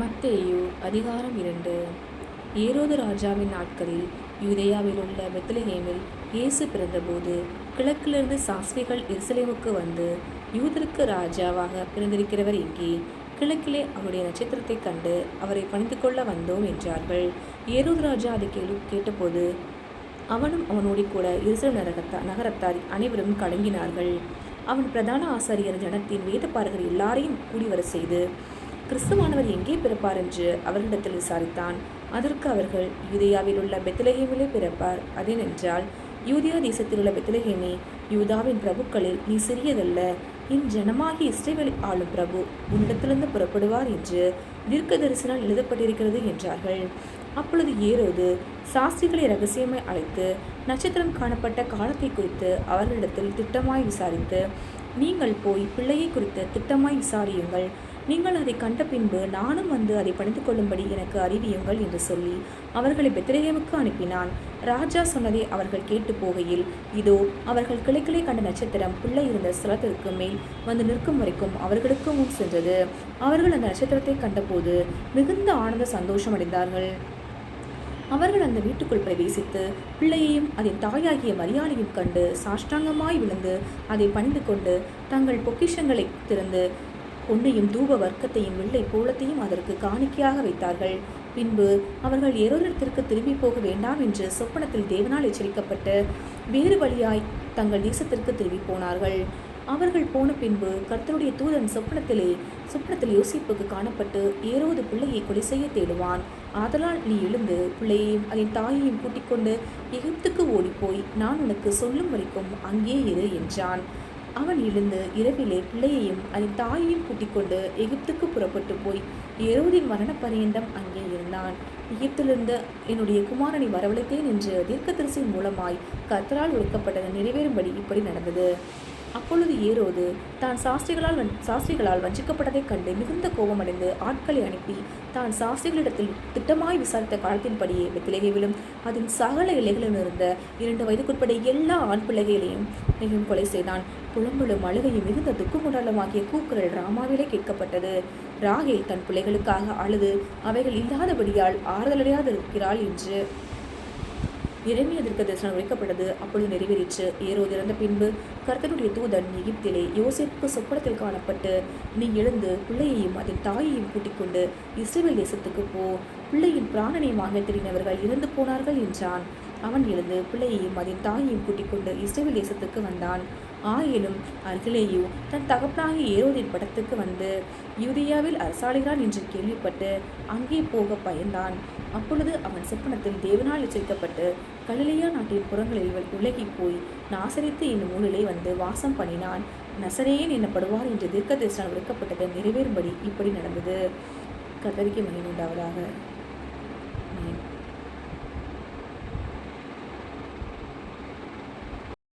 மத்தேயு அதிகாரம் இரண்டு. ஏரோது ராஜாவின் நாட்களில் யூதேயாவில் உள்ள பெத்லஹேமில் இயேசு பிறந்தபோது கிழக்கிலிருந்து சாஸ்திரிகள் எருசலேமுக்கு வந்து யூதருக்கு ராஜாவாக பிறந்திருக்கிறவர் இங்கே கிழக்கிலே அவருடைய நட்சத்திரத்தைக் கண்டு அவரை பணிந்து கொள்ள வந்தோம் என்றார்கள். ஏரோது ராஜா அதை கேள்வி கேட்டபோது அவனும் அவனோடு கூட எருசலேம் நரகத்தா நகரத்தார் அனைவரும் கலங்கினார்கள். அவன் பிரதான ஆசாரியர் ஜனத்தின் வேதப்பாரகர் எல்லாரையும் கூடிவர செய்து கிறிஸ்துவானவர் எங்கே பிறப்பார் என்று அவர்களிடத்தில் விசாரித்தான். அதற்கு அவர்கள் யூதியாவில் உள்ள பெத்லஹேமிலே பிறப்பார். அதேனென்றால் யூதியா தேசத்தில் உள்ள பெத்லஹேமே யூதாவின் பிரபுக்களில் நீ சிறியதல்ல. என் ஜனமாகி இஸ்ரேவேல் ஆளும் பிரபு உன்னிடத்திலிருந்து புறப்படுவார் என்று தீர்க்க தரிசனால் எழுதப்பட்டிருக்கிறது என்றார்கள். அப்பொழுது ஏரோது சாஸ்திரிகளை ரகசியமாய் அழைத்து நட்சத்திரம் காணப்பட்ட காலத்தை குறித்து அவர்களிடத்தில் திட்டமாய் விசாரித்து நீங்கள் போய் பிள்ளையை குறித்து திட்டமாய் விசாரியுங்கள். நீங்கள் அதை கண்ட பின்பு நானும் வந்து அதை பணிந்து கொள்ளும்படி எனக்கு அறிவியுங்கள் என்று சொல்லி அவர்களை பெத்திரேமுக்கு அனுப்பினான். ராஜா சொன்னதை அவர்கள் கேட்டு போகையில் இதோ அவர்கள் கிளைக்கிளை கண்ட நட்சத்திரம் பிள்ளை இருந்த ஸ்தலத்திற்கு மேல் வந்து நிற்கும் வரைக்கும் அவர்களுக்கு முன் சென்றது. அவர்கள் அந்த நட்சத்திரத்தை கண்டபோது மிகுந்த ஆனந்த சந்தோஷம் அடைந்தார்கள் அவர்கள் அந்த வீட்டுக்குள் பிரவேசித்து பிள்ளையையும் அதன் தாயாகிய மரியாதையும் கண்டு சாஷ்டாங்கமாய் விழுந்து அதை பணிந்து கொண்டு தங்கள் பொக்கிஷங்களை திறந்து பொன்னையும் தூப வர்க்கத்தையும் வெள்ளை கோலத்தையும் அதற்கு காணிக்கையாக வைத்தார்கள். பின்பு அவர்கள் எரோரிடத்திற்கு திரும்பி போக வேண்டாம் என்று சொப்பனத்தில் தேவனால் எச்சரிக்கப்பட்டு வேறு வழியாய் தங்கள் தேசத்திற்கு திரும்பி போனார்கள். அவர்கள் போன பின்பு கர்த்தருடைய தூதன் சொப்பனத்திலே சொப்பனத்தில் யோசிப்புக்கு காணப்பட்டு ஏரோது பிள்ளையை கொலை செய்ய தேடுவான். ஆதலால் நீ எழுந்து பிள்ளையையும் அதன் தாயையும் கூட்டிக் கொண்டு எகிப்துக்கு ஓடிப்போய் நான் உனக்கு சொல்லும் வரைக்கும் அங்கே இரு என்றான். அவன் எழுந்து இரவிலே பிள்ளையையும் அதன் தாயையும் கூட்டிக் கொண்டு எகிப்துக்கு புறப்பட்டு போய் ஏரோதின் மரண பரியந்தம் அங்கே இருந்தான். எகிப்திலிருந்து என்னுடைய குமாரனை வரவழைத்தேன் என்று தீர்க்கதரிசியின் மூலமாய் கர்த்தரால் ஒடுக்கப்பட்டது நிறைவேறும்படி இப்படி நடந்தது. அப்பொழுது ஏரோது தான் சாஸ்திரிகளால் வன் சாஸ்திரிகளால் வஞ்சிக்கப்பட்டதைக் கண்டு மிகுந்த கோபமடைந்து ஆட்களை அனுப்பி தான் சாஸ்திரிகளிடத்தில் திட்டமாய் விசாரித்த காலத்தின்படியே பெத்திலேவிலும் அதன் சகல இலைகளிலும் இருந்த இரண்டு வயதுக்குட்பட எல்லா ஆண் பிள்ளைகளையும் மிகவும் கொலை செய்தான். புலம்பலும் அழுகையும் மிகுந்த துக்கமுடலமாகிய கூக்குரல் ராமாவிலே கேட்கப்பட்டது. ராகேல் தன் பிள்ளைகளுக்காக அழுது அவைகள் இல்லாதபடியால் ஆறுதலடையாதிருக்கிறாள் என்று இறைமைய தீர்க்க தரிசனம் உரைக்கப்பட்டது அப்பொழுது நிறைவேறிற்று. ஏரோது இறந்த பின்பு கர்த்தனுடைய தூதன் எகிப்திலே யோசிப்பு சொப்பனத்தில் காணப்பட்டு நீ எழுந்து பிள்ளையையும் அதன் தாயையும் கூட்டிக் கொண்டு இஸ்ரேல் தேசத்துக்கு போ. பிள்ளையின் பிராணனை வாங்க தெரிந்தவர்கள் இறந்து போனார்கள் என்றான். அவன் எழுந்து பிள்ளையையும் அதன் தாயையும் கூட்டிக் கொண்டு இஸ்ரேல் தேசத்துக்கு வந்தான். ஆயினும் அருகிலேயோ தன் தகப்பனாகிய ஏரோதின் படத்துக்கு வந்து யூதியாவில் அரசாளுகிறான் என்று கேள்விப்பட்டு அங்கே போக பயந்தான். அப்பொழுது அவன் சொப்பனத்தில் தேவனால் எச்சரிக்கப்பட்டு கலிலேயா நாட்டின் புறங்களில் உலகி போய் நாசரித்து என்னும் ஊரிலே வந்து வாசம் பண்ணினான். நசரேயன் எனப்படுவார் என்று தீர்க்க தரிசனம் விடுக்கப்பட்டது நிறைவேறும்படி இப்படி நடந்தது. கத்தரிக்கு மகிழ்வுண்டாவதாக உண்டாவதாக.